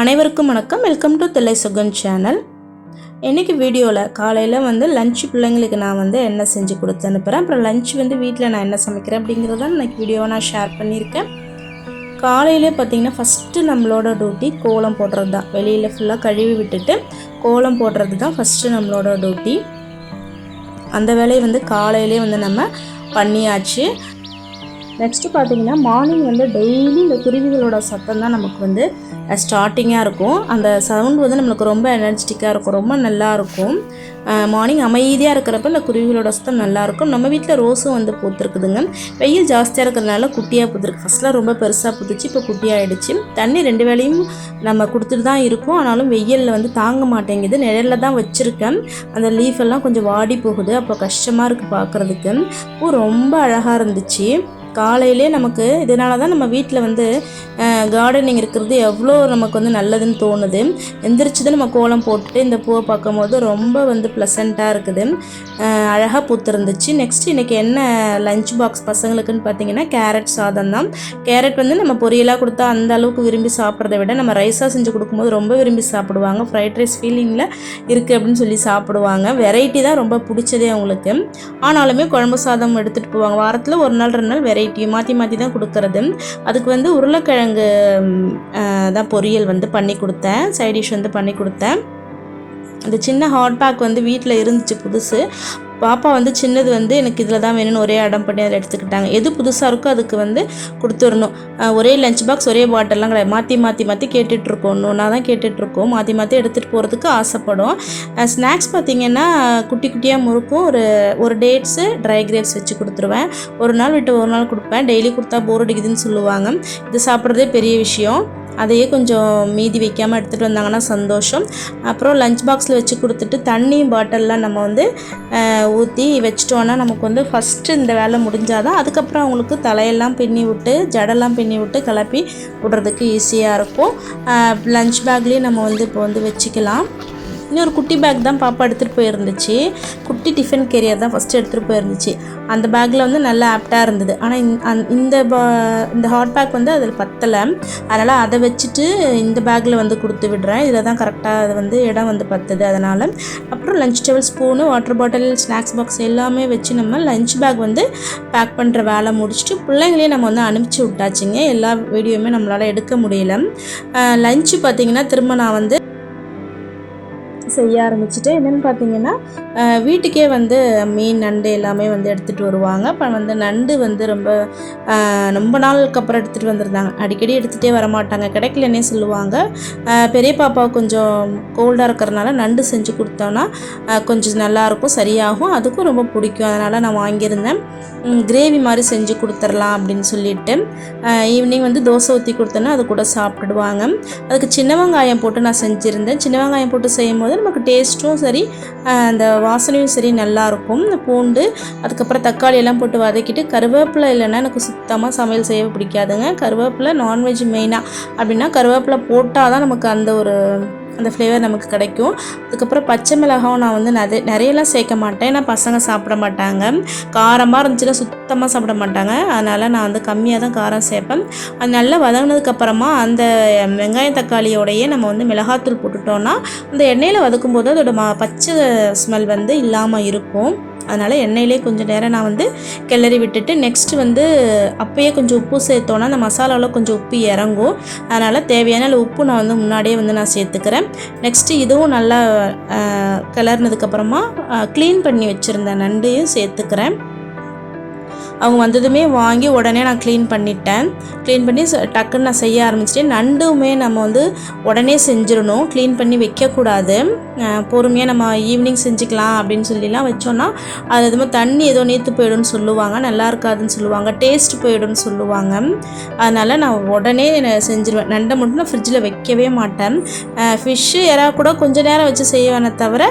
அனைவருக்கும் வணக்கம். Welcome to Thillai Sugan channel இன்றைக்கி வீடியோவில் காலையில் வந்து லஞ்ச் பிள்ளைங்களுக்கு நான் வந்து என்ன செஞ்சு கொடுத்து அனுப்புகிறேன் அப்புறம் லஞ்ச் வந்து வீட்டில் நான் என்ன சமைக்கிறேன் அப்படிங்கிறத இன்றைக்கி வீடியோவை நான் ஷேர் பண்ணியிருக்கேன். காலையிலே பார்த்திங்கன்னா ஃபஸ்ட்டு நம்மளோட டியூட்டி கோலம் போடுறது தான். வெளியில் ஃபுல்லாக கழுவி விட்டுட்டு கோலம் போடுறது தான் ஃபஸ்ட்டு நம்மளோட டியூட்டி அந்த வேலையை வந்து காலையிலே வந்து நம்ம பண்ணியாச்சு. நெக்ஸ்ட்டு பார்த்தீங்கன்னா மார்னிங் வந்து டெய்லி இந்த குருவிகளோட சத்தம் தான் நமக்கு வந்து ஸ்டார்டிங்காக இருக்கும். அந்த சவுண்ட் வந்து நம்மளுக்கு ரொம்ப எனர்ஜெட்டிக்காக இருக்கும் ரொம்ப நல்லா இருக்கும். மார்னிங் அமைதியாக இருக்கிறப்ப இந்த குருவிகளோட சத்தம் நல்லாயிருக்கும் நம்ம வீட்டில் ரோஸும் வந்து பூத்துருக்குதுங்க. வெயில் ஜாஸ்தியாக இருக்கிறதுனால குட்டியாக பூத்துருக்கு. ஃபஸ்ட்லாம் ரொம்ப பெருசாக பூத்துச்சு இப்போ குட்டியாகிடுச்சு தண்ணி ரெண்டு வேளையும் நம்ம கொடுத்துட்டு தான் இருக்கோம். ஆனாலும் வெயிலில் வந்து தாங்க மாட்டேங்குது. நிழலில் தான் வச்சுருக்கேன். அந்த லீஃப் எல்லாம் கொஞ்சம் வாடி போகுது. அப்போ கஷ்டமாக இருக்குது பார்க்குறதுக்கு பூ ரொம்ப அழகாக இருந்துச்சு. காலையிலே நமக்கு இதனால தான் நம்ம வீட்டில் வந்து கார்டனிங் இருக்கிறது எவ்வளோ நமக்கு வந்து நல்லதுன்னு தோணுது. எந்திரிச்சது நம்ம கோலம் போட்டுட்டு இந்த பூவை பார்க்கும்போது ரொம்ப வந்து ப்ளசண்ட்டாக இருக்குது. அழகாக பூத்துருந்துச்சு. நெக்ஸ்ட் இன்றைக்கி என்ன லஞ்ச் பாக்ஸ் பசங்களுக்குன்னு பார்த்தீங்கன்னா கேரட் சாதம் தான். கேரட் வந்து நம்ம பொரியலாக கொடுத்தா அந்த அளவுக்கு விரும்பி சாப்பிட்றத விட நம்ம ரைஸாக செஞ்சு கொடுக்கும்போது ரொம்ப விரும்பி சாப்பிடுவாங்க. ஃப்ரைட் ரைஸ் ஃபீலிங்கில் இருக்குது அப்படின்னு சொல்லி சாப்பிடுவாங்க. வெரைட்டி தான் ரொம்ப பிடிச்சதே அவங்களுக்கு. ஆனாலுமே குழம்பு சாதம் எடுத்துகிட்டு போவாங்க. வாரத்தில் ஒரு நாள் ரெண்டு நாள் வெரைட்டி மாற்றி மாற்றி தான் கொடுக்கறது. அதுக்கு வந்து உருளைக்கிழங்கு தான் பொரியல் வந்து பண்ணி கொடுத்தேன். சைட் டிஷ் வந்து பண்ணி கொடுத்தேன். அந்த சின்ன ஹாட் பேக் வந்து வீட்டில் இருந்துச்சு புதுசு. பாப்பா வந்து சின்னது வந்து எனக்கு இதில் தான் வேணும்னு ஒரே அடம் பண்ணி அதில் எடுத்துக்கிட்டாங்க. எது புதுசாக இருக்கோ அதுக்கு வந்து கொடுத்துடணும். ஒரே லஞ்ச் பாக்ஸ் ஒரே பாட்டிலாம் கிடையாது. மாற்றி மாற்றி மாற்றி கேட்டுட்ருக்கோம் ஒன்றா தான் கேட்டுட்ருக்கோம் மாற்றி மாற்றி எடுத்துகிட்டு போகிறதுக்கு ஆசைப்படும். ஸ்நாக்ஸ் பார்த்திங்கன்னா குட்டி குட்டியாக முறுக்கும். ஒரு ஒரு டேட்ஸு ட்ரை கிரேப்ஸ் வச்சு கொடுத்துருவேன். ஒரு நாள் விட்டு ஒரு நாள் கொடுப்பேன். டெய்லி கொடுத்தா போர் அடிக்குதுன்னு சொல்லுவாங்க. இது சாப்பிட்றதே பெரிய விஷயம். அதையே கொஞ்சம் மீதி வைக்காமல் எடுத்துகிட்டு வந்தாங்கன்னா சந்தோஷம். அப்புறம் லஞ்ச் பாக்ஸில் வச்சு கொடுத்துட்டு தண்ணி பாட்டிலெலாம் நம்ம வந்து ஊற்றி வச்சிட்டோன்னா நமக்கு வந்து ஃபஸ்ட்டு இந்த வேலை முடிஞ்சாதான் அதுக்கப்புறம் அவங்களுக்கு தலையெல்லாம் பின்னி விட்டு ஜடெல்லாம் பின்னி விட்டு கிளப்பி விடுறதுக்கு ஈஸியாக இருக்கும். லஞ்ச் பேக்லேயும் நம்ம வந்து இப்போ வந்து வச்சுக்கலாம். இன்னொரு குட்டி பேக் தான் பாப்பா எடுத்துகிட்டு போயிருந்துச்சு. குட்டி டிஃபன் கேரியர் தான் ஃபஸ்ட்டு எடுத்துகிட்டு போயிருந்துச்சு. அந்த பேக்கில் வந்து நல்லா ஆப்டாக இருந்தது. ஆனால் இந்த பா இந்த ஹாட் பேக் வந்து அதில் பத்தலை. அதனால் அதை வச்சுட்டு இந்த பேக்கில் வந்து கொடுத்து விடுறேன். இதில் தான் கரெக்டாக அது வந்து இடம் வந்து பத்துது. அதனால் அப்புறம் lunch table spoon water bottle snacks box எல்லாமே வச்சு நம்ம லஞ்ச் பேக் வந்து பேக் பண்ணுற வேலை முடிச்சுட்டு பிள்ளைங்களையும் நம்ம வந்து அனுப்பிச்சி விட்டாச்சுங்க. எல்லா வீடியோவுமே நம்மளால் எடுக்க முடியல. லஞ்சு பார்த்திங்கன்னா திரும்ப நான் வந்து செய்ய ஆரம்பிச்சிட்டேன் என்னென்னு பார்த்தீங்கன்னா வீட்டுக்கே வந்து மீன் நண்டு எல்லாமே வந்து எடுத்துகிட்டு வருவாங்க. இப்போ வந்து நண்டு வந்து ரொம்ப ரொம்ப நாளுக்கு அப்புறம் எடுத்துகிட்டு வந்திருந்தாங்க. அடிக்கடி எடுத்துகிட்டே வர மாட்டாங்க கிடைக்கலன்னே சொல்லுவாங்க. பெரிய பாப்பா கொஞ்சம் கோல்டாக இருக்கிறனால நண்டு செஞ்சு கொடுத்தோன்னா கொஞ்சம் நல்லாயிருக்கும் சரியாகும். அதுக்கும் ரொம்ப பிடிக்கும். அதனால் நான் வாங்கியிருந்தேன். கிரேவி மாதிரி செஞ்சு கொடுத்துர்லாம் அப்படின்னு சொல்லிட்டு ஈவினிங் வந்து தோசை ஊற்றி கொடுத்தோன்னா அது கூட சாப்பிடுவாங்க. அதுக்கு சின்ன வெங்காயம் போட்டு நான் செஞ்சுருந்தேன். சின்ன வெங்காயம் போட்டு செய்யும் போது நமக்கு டேஸ்ட்டும் சரி அந்த வாசனையும் சரி நல்லாயிருக்கும். பூண்டு அதுக்கப்புறம் தக்காளி எல்லாம் போட்டு வதக்கிட்டு கருவேப்பிலை இல்லைன்னா எனக்கு சுத்தமாக சமையல் செய்ய பிடிக்காதுங்க. கருவேப்பிலை நான்வெஜ் மெயினாக அப்படின்னா கருவேப்பிலை போட்டால் தான் நமக்கு அந்த ஒரு அந்த ஃப்ளேவர் நமக்கு கிடைக்கும். அதுக்கப்புறம் பச்சை மிளகாவும் நான் வந்து நிறைய நிறையலாம் சேர்க்க மாட்டேன். ஏன்னா பசங்க சாப்பிட மாட்டாங்க. காரமாக இருந்துச்சுன்னா சுத்தமாக சாப்பிட மாட்டாங்க. அதனால் நான் வந்து கம்மியாக தான் காரம் சேர்ப்பேன். அது நல்லா வதங்கினதுக்கப்புறமா அந்த வெங்காயம் தக்காளியோடையே நம்ம வந்து மிளகாத்தூள் போட்டுட்டோன்னா அந்த எண்ணெயில் வதக்கும் போது அதோட ம பச்சை ஸ்மெல் வந்து இல்லாமல் இருக்கும். அதனால் எண்ணெயிலே கொஞ்சம் நேரம் நான் வந்து கிளறி விட்டுட்டு நெக்ஸ்ட்டு வந்து அப்போயே கொஞ்சம் உப்பு சேர்த்தோன்னா அந்த மசாலாவில் கொஞ்சம் உப்பு இறங்கும். அதனால் தேவையான உப்பு நான் வந்து முன்னாடியே வந்து நான் சேர்த்துக்கிறேன். நெக்ஸ்ட்டு இதுவும் நல்லா கிளறினதுக்கப்புறமா க்ளீன் பண்ணி வச்சுருந்தேன் நண்டையும் சேர்த்துக்கிறேன். அவங்க வந்ததுமே வாங்கி உடனே நான் க்ளீன் பண்ணிட்டேன். க்ளீன் பண்ணி டக்குன்னு நான் செய்ய ஆரம்பிச்சிட்டேன். நண்டுமே நம்ம வந்து உடனே செஞ்சிடணும். க்ளீன் பண்ணி வைக்கக்கூடாது. பொறுமையாக நம்ம ஈவினிங் செஞ்சுக்கலாம் அப்படின்னு சொல்லிலாம் வச்சோன்னா அது எதுவுமே தண்ணி ஏதோ நீத்து போயிடும்னு சொல்லுவாங்க. நல்லா இருக்காதுன்னு சொல்லுவாங்க. டேஸ்ட் போயிடும்னு சொல்லுவாங்க. அதனால் நான் உடனே செஞ்சிருவேன். நண்டை மட்டும் நான் ஃப்ரிட்ஜில் வைக்கவே மாட்டேன். ஃபிஷ்ஷு யாராவது கூட கொஞ்சம் நேரம் வச்சு செய்வேனே தவிர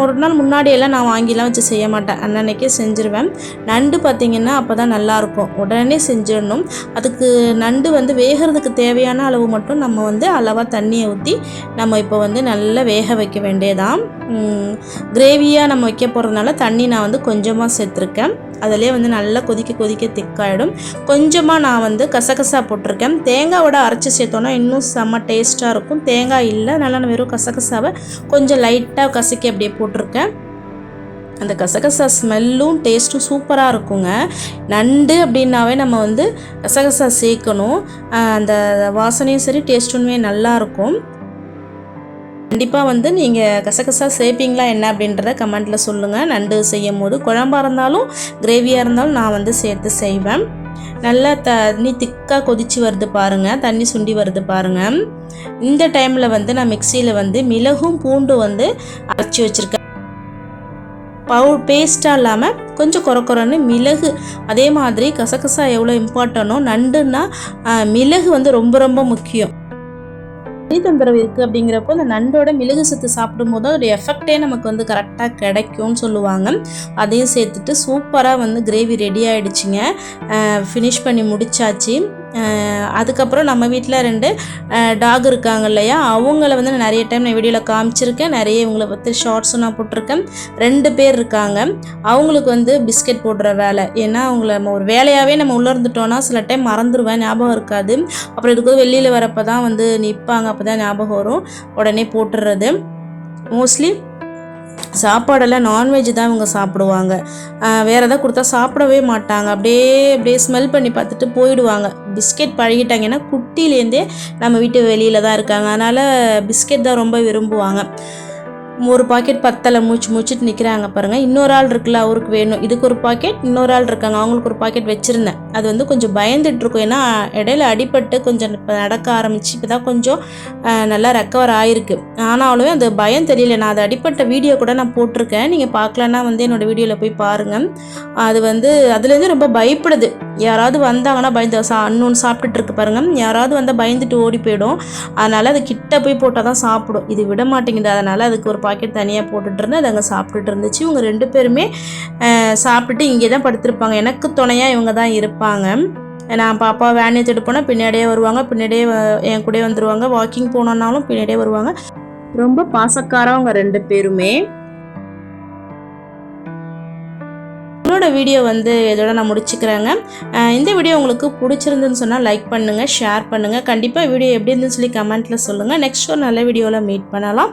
ஒரு நாள் முன்னாடியெல்லாம் நான் வாங்கிலாம் வச்சு செய்ய மாட்டேன். அன்னன்னைக்கே செஞ்சுருவேன். செஞ்சுருவேன் நண்டு பார்த்திங்கன்னா அப்போ தான் நல்லாயிருக்கும். உடனே செஞ்சிடணும். அதுக்கு நண்டு வந்து வேகிறதுக்கு தேவையான அளவு மட்டும் நம்ம வந்து அளவாக தண்ணியை ஊற்றி நம்ம இப்போ வந்து நல்லா வேக வைக்க வேண்டியதான் கிரேவியாக நம்ம வைக்க போகிறதுனால தண்ணி நான் வந்து கொஞ்சமாக சேர்த்துருக்கேன். அதிலே வந்து நல்லா கொதிக்க கொதிக்க திக்காயிடும். கொஞ்சமாக நான் வந்து கசகசா போட்டிருக்கேன். தேங்காவோட அரைச்சி சேர்த்தோன்னா இன்னும் செம்ம டேஸ்ட்டாக இருக்கும். தேங்காய் இல்லை அதனால் நான் வெறும் கசகசாவை கொஞ்சம் லைட்டாக கசக்கி அப்படியே போட்டிருக்கேன். அந்த கசகசா ஸ்மெல்லும் டேஸ்ட்டும் சூப்பராக இருக்குங்க. நண்டு அப்படின்னாவே நம்ம வந்து கசகசா சேர்க்கணும். அந்த வாசனையும் சரி டேஸ்ட்டுமே நல்லாயிருக்கும் கண்டிப்பாக வந்து நீங்கள் கசகசா சேர்ப்பீங்களா என்ன அப்படின்றத கமெண்ட்டில் சொல்லுங்கள் நண்டு செய்யும் போது குழம்பாக இருந்தாலும் கிரேவியாக இருந்தாலும் நான் வந்து சேர்த்து செய்வேன். நல்லா தண்ணி திக்காக கொதித்து வருது பாருங்கள் தண்ணி சுண்டி வருது பாருங்கள் இந்த டைமில் வந்து நான் மிக்சியில் வந்து மிளகும் பூண்டும் வந்து அரைச்சி வச்சுருக்கேன். பவு பேஸ்ட்டாக இல்லாமல் கொஞ்சம் குறை குறைன்னு மிளகு அதே மாதிரி கசகசா எவ்வளோ இம்பார்ட்டனோ நண்டுன்னா மிளகு வந்து ரொம்ப ரொம்ப முக்கியம். தொந்தரவு இருக்குது அப்படிங்கிறப்போ அந்த நண்டோட மிளகு சத்து சாப்பிடும்போது அதோடைய எஃபெக்டே நமக்கு வந்து கரெக்டாக கிடைக்கும்னு சொல்லுவாங்க. அதையும் சேர்த்துட்டு சூப்பராக வந்து கிரேவி ரெடி ஆகிடுச்சிங்க ஃபினிஷ் பண்ணி முடிச்சாச்சு. அதுக்கப்புறம் நம்ம வீட்டில் ரெண்டு டாக் இருக்காங்க இல்லையா? அவங்கள வந்து நான் நிறைய டைம் நான் வீடியோவில் காமிச்சிருக்கேன். நிறைய இவங்கள பற்றி ஷார்ட்ஸும் நான் போட்டிருக்கேன். ரெண்டு பேர் இருக்காங்க. அவங்களுக்கு வந்து பிஸ்கெட் போடுற வேலை. ஏன்னா அவங்கள நம்ம ஒரு வேலையாகவே நம்ம உள்ளே இருந்துட்டோன்னா சில டைம் மறந்துடுவேன் ஞாபகம் இருக்காது. அப்புறம் இதுக்கு வெளியில் வரப்போ தான் வந்து நிற்பாங்க அப்போ தான் ஞாபகம் வரும். உடனே போட்டுடுறது மோஸ்ட்லி சாப்பாடெல்லாம் நான்வெஜ் தான் இவங்க சாப்பிடுவாங்க. வேறு எதாவது கொடுத்தா சாப்பிடவே மாட்டாங்க. அப்படியே அப்படியே ஸ்மெல் பண்ணி பார்த்துட்டு போயிடுவாங்க. பிஸ்கெட் பழகிட்டாங்கன்னா குட்டிலேருந்தே நம்ம வீட்டு வெளியில் தான் இருக்காங்க. அதனால் பிஸ்கெட் தான் ரொம்ப விரும்புவாங்க. ஒரு பாக்கெட் பத்தலை மூச்சு மூச்சுட்டு நிற்கிறாங்க பாருங்கள் இன்னொரு ஆள் இருக்குல்ல அவருக்கு வேணும். இதுக்கு ஒரு பாக்கெட் இன்னொரு ஆள் இருக்காங்க. அவங்களுக்கு ஒரு பாக்கெட் வச்சுருந்தேன். அது வந்து கொஞ்சம் பயந்துட்டுருக்கும் ஏன்னா இடையில அடிபட்டு கொஞ்சம் இப்போ நடக்க ஆரம்பிச்சு இப்போ தான் கொஞ்சம் நல்லா ரெக்கவர் ஆகிருக்கு ஆனாலுமே அந்த பயம் தெரியல. நான் அது அடிப்பட்ட வீடியோ கூட நான் போட்டிருக்கேன். நீங்கள் பார்க்கலன்னா வந்து என்னோடய வீடியோவில் போய் பாருங்கள் அது வந்து அதுலேருந்து ரொம்ப பயப்படுது. யாராவது வந்தாங்கன்னா பயந்து சா அன்னொன்று சாப்பிட்டுட்டு இருக்கு பாருங்கள் யாராவது வந்தால் பயந்துட்டு ஓடி போயிடும். அதனால் அது கிட்ட போய் போட்டால் தான் சாப்பிடும். இது விட மாட்டேங்குது. அதனால் அதுக்கு ஒரு பாக்கெட் தனியாக போட்டுட்டு இருந்தேன் அது அங்கே சாப்பிட்டுட்டு இருந்துச்சு. இவங்க ரெண்டு பேருமே சாப்பிட்டுட்டு இங்கே தான் படுத்திருப்பாங்க. எனக்கு துணையாக இவங்க தான் இருப்பாங்க. நான் பாப்பா வேன் எடுத்துகிட்டு போனால் பின்னாடியே வருவாங்க பின்னாடியே என் கூட வந்துடுவாங்க வாக்கிங் போனோன்னாலும் பின்னாடியே வருவாங்க. ரொம்ப பாசக்காரவங்க ரெண்டு பேருமே. என்னோட வீடியோ வந்து இதோட நான் முடிச்சுக்கிறேங்க. இந்த வீடியோ உங்களுக்கு பிடிச்சிருந்துன்னு சொன்னால் லைக் பண்ணுங்கள் ஷேர் பண்ணுங்கள் கண்டிப்பாக வீடியோ எப்படி இருந்துன்னு சொல்லி கமெண்ட்டில் சொல்லுங்கள் நெக்ஸ்ட் ஒரு நல்ல வீடியோவில் மீட் பண்ணலாம்.